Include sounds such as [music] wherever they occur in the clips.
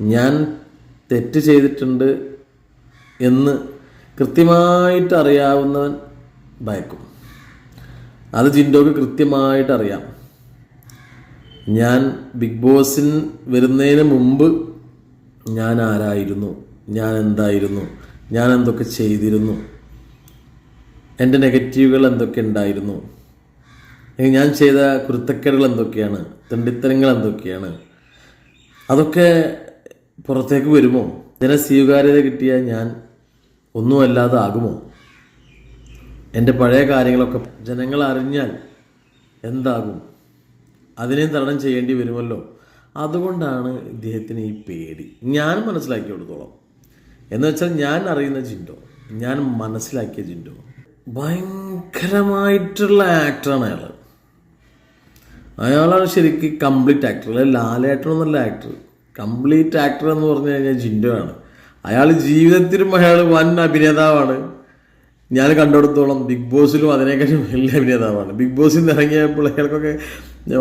ഞാൻ തെറ്റ് ചെയ്തിട്ടുണ്ട് എന്ന് കൃത്യമായിട്ട് അറിയാവുന്നവൻ ഭയക്കും. അത് ജിൻഡോക്ക് കൃത്യമായിട്ട് അറിയാം ഞാൻ ബിഗ് ബോസിൻ വരുന്നതിന് മുമ്പ് ഞാൻ ആരായിരുന്നു ഞാൻ എന്തായിരുന്നു ഞാൻ എന്തൊക്കെ ചെയ്തിരുന്നു എന്റെ നെഗറ്റീവുകൾ എന്തൊക്കെ ഉണ്ടായിരുന്നു ഞാൻ ചെയ്ത കുരുത്തക്കേടുകൾ എന്തൊക്കെയാണ് തെണ്ടിത്തരങ്ങൾ എന്തൊക്കെയാണ് അതൊക്കെ പുറത്തേക്ക് വരുമോ? ഇതിനെ സ്വീകാര്യത കിട്ടിയ ഞാൻ ഒന്നുമല്ലാതെ ആകുമോ? എന്റെ പഴയ കാര്യങ്ങളൊക്കെ ജനങ്ങൾ അറിഞ്ഞാൽ എന്താകും? അതിനെയും തരണം ചെയ്യേണ്ടി വരുമല്ലോ. അതുകൊണ്ടാണ് ഇദ്ദേഹത്തിന് ഈ പേടി. ഞാൻ മനസ്സിലാക്കി കൊടുത്തോളാം എന്ന് വെച്ചാൽ ഞാൻ അറിയുന്ന ജിൻഡോ ഞാൻ മനസ്സിലാക്കിയ ജിൻഡോ ഭയങ്കരമായിട്ടുള്ള ആക്ടറാണ് അയാൾ അയാളാണ് ശരിക്കും കംപ്ലീറ്റ് ആക്ടർ അല്ലെ ലാലേട്ടൻ എന്നല്ല ആക്ടർ കംപ്ലീറ്റ് ആക്ടർ എന്ന് പറഞ്ഞു കഴിഞ്ഞാൽ ജിൻഡോ ആണ്. അയാൾ ജീവിതത്തിലും അയാൾ വൻ അഭിനേതാവാണ്. ഞാൻ കണ്ടെടുത്തോളം ബിഗ് ബോസിലും അതിനേക്കാളും വലിയ അഭിനേതാവാണ്. ബിഗ് ബോസിൽ നിന്ന് ഇറങ്ങിയപ്പോൾ അയാൾക്കൊക്കെ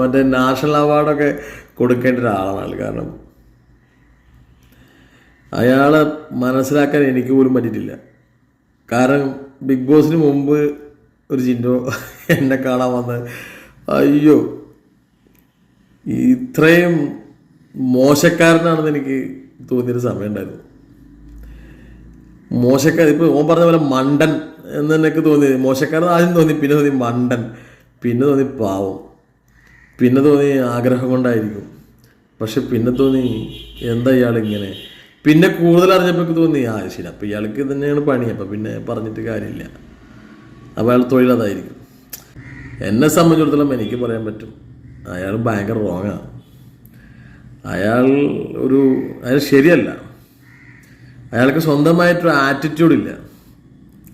മറ്റേ നാഷണൽ അവാർഡൊക്കെ കൊടുക്കേണ്ട ഒരാളാണ്. കാരണം അയാളെ മനസ്സിലാക്കാൻ എനിക്ക് പോലും പറ്റിയിട്ടില്ല. കാരണം ബിഗ് ബോസിന് മുമ്പ് ഒരു ജിൻഡോ എന്നെ കാണാൻ വന്ന് അയ്യോ ഇത്രയും മോശക്കാരനാണെന്ന് എനിക്ക് തോന്നിയൊരു സമയം ഉണ്ടായിരുന്നു. മോശക്കാരൻ ഇപ്പോൾ ഓൻ പറഞ്ഞ പോലെ മണ്ടൻ എന്ന് എനിക്ക് തോന്നി. മോശക്കാരൻ ആദ്യം തോന്നി പിന്നെ തോന്നി മണ്ടൻ പിന്നെ തോന്നി പാവം പിന്നെ തോന്നി ആഗ്രഹം കൊണ്ടായിരിക്കും. പക്ഷെ പിന്നെ തോന്നി എന്താ ഇയാൾ ഇങ്ങനെ? പിന്നെ കൂടുതൽ അറിഞ്ഞപ്പോൾ തോന്നി ആ ശരി അപ്പോൾ ഇയാൾക്ക് തന്നെയാണ് പണി അപ്പോൾ പിന്നെ പറഞ്ഞിട്ട് കാര്യമില്ല. അപ്പോൾ അയാൾ തൊഴിൽ അതായിരിക്കും. എന്നെ സംബന്ധിച്ചിടത്തോളം എനിക്ക് പറയാൻ പറ്റും അയാൾ ഭയങ്കര റോങ്ങാണ് അയാൾ ഒരു അയാൾ ശരിയല്ല. അയാൾക്ക് സ്വന്തമായിട്ടൊരു ആറ്റിറ്റ്യൂഡില്ല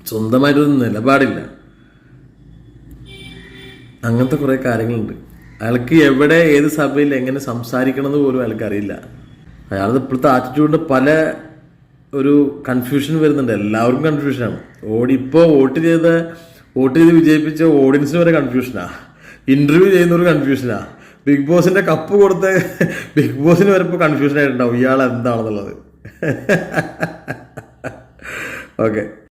സ്വന്തമായിട്ടൊരു നിലപാടില്ല. അങ്ങനത്തെ കുറേ കാര്യങ്ങളുണ്ട്. അയാൾക്ക് എവിടെ ഏത് സഭയിൽ എങ്ങനെ സംസാരിക്കണമെന്ന് പോലും അയാൾക്ക് അറിയില്ല അയാളുടെ ഇപ്പോഴത്തെ ആറ്റിറ്റ്യൂഡിന് പല ഒരു കൺഫ്യൂഷൻ വരുന്നുണ്ട്. എല്ലാവർക്കും കൺഫ്യൂഷനാണ് ഓടി ഇപ്പോൾ വോട്ട് ചെയ്ത വോട്ട് ചെയ്ത് വിജയിപ്പിച്ച ഓഡിയൻസിന് വരെ കൺഫ്യൂഷനാ ഇന്റർവ്യൂ ചെയ്യുന്നവർ കൺഫ്യൂഷനാ ബിഗ് ബോസിന്റെ കപ്പ് കൊടുത്ത് ബിഗ് ബോസിന് വരുമ്പോൾ കൺഫ്യൂഷൻ ആയിട്ടുണ്ടാവും ഇയാൾ എന്താണെന്നുള്ളത് ഓക്കെ [laughs]